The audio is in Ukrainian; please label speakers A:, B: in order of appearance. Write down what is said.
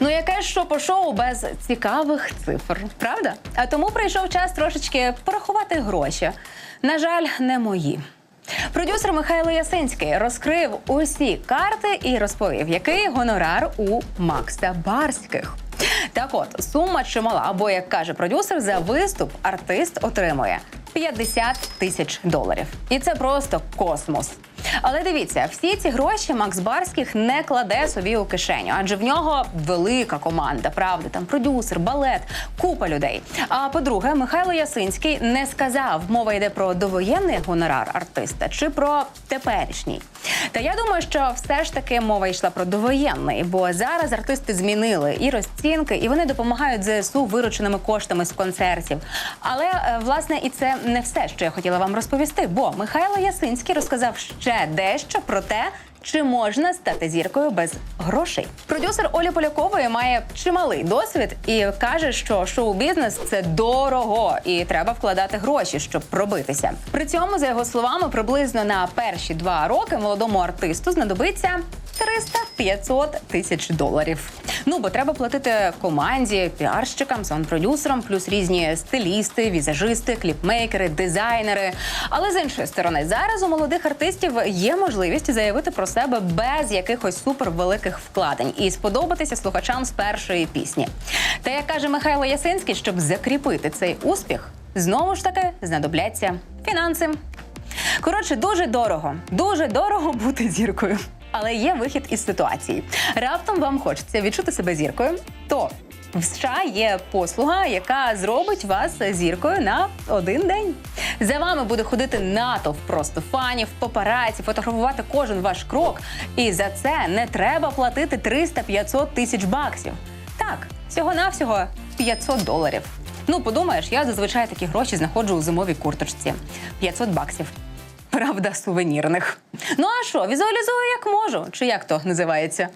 A: Ну яке ж шо по шоу без цікавих цифр, правда? А тому прийшов час трошечки порахувати гроші. На жаль, не мої. Продюсер Михайло Ясинський розкрив усі карти і розповів, який гонорар у Макса Барських. Так от, сума чимала, або як каже продюсер, за виступ артист отримує 50 тисяч доларів. І це просто космос. Але дивіться, всі ці гроші Макс Барських не кладе собі у кишеню, адже в нього велика команда, правда, там продюсер, балет, купа людей. А по-друге, Михайло Ясинський не сказав, мова йде про довоєнний гонорар артиста чи про теперішній. Та я думаю, що все ж таки мова йшла про довоєнний, бо зараз артисти змінили і розцінки, і вони допомагають ЗСУ вирученими коштами з концертів. Але е, власне і це не все, що я хотіла вам розповісти. Бо Михайло Ясинський розказав ще дещо про те. Чи можна стати зіркою без грошей? Продюсер Олі Полякової має чималий досвід і каже, що шоу-бізнес це дорого і треба вкладати гроші, щоб пробитися. При цьому, за його словами, приблизно на перші два роки молодому артисту знадобиться 300-500 тисяч доларів. Ну бо треба платити команді, піарщикам, саунд-продюсерам, плюс різні стилісти, візажисти, кліпмейкери, дизайнери. Але з іншої сторони, зараз у молодих артистів є можливість заявити про себе без якихось супервеликих вкладень і сподобатися слухачам з першої пісні. Та як каже Михайло Ясинський, щоб закріпити цей успіх, знову ж таки знадобляться фінанси. Коротше, дуже дорого, дуже дорого бути зіркою. Але є вихід із ситуації. Раптом вам хочеться відчути себе зіркою, то в США є послуга, яка зробить вас зіркою на один день. За вами буде ходити натовп просто фанів, папараці, фотографувати кожен ваш крок. І за це не треба платити 300-500 тисяч баксів. Так, всього-навсього 500 доларів. Ну, подумаєш, я зазвичай такі гроші знаходжу у зимовій курточці. 500 баксів. Правда, сувенірних. Ну а що, візуалізую як можу, чи як то називається?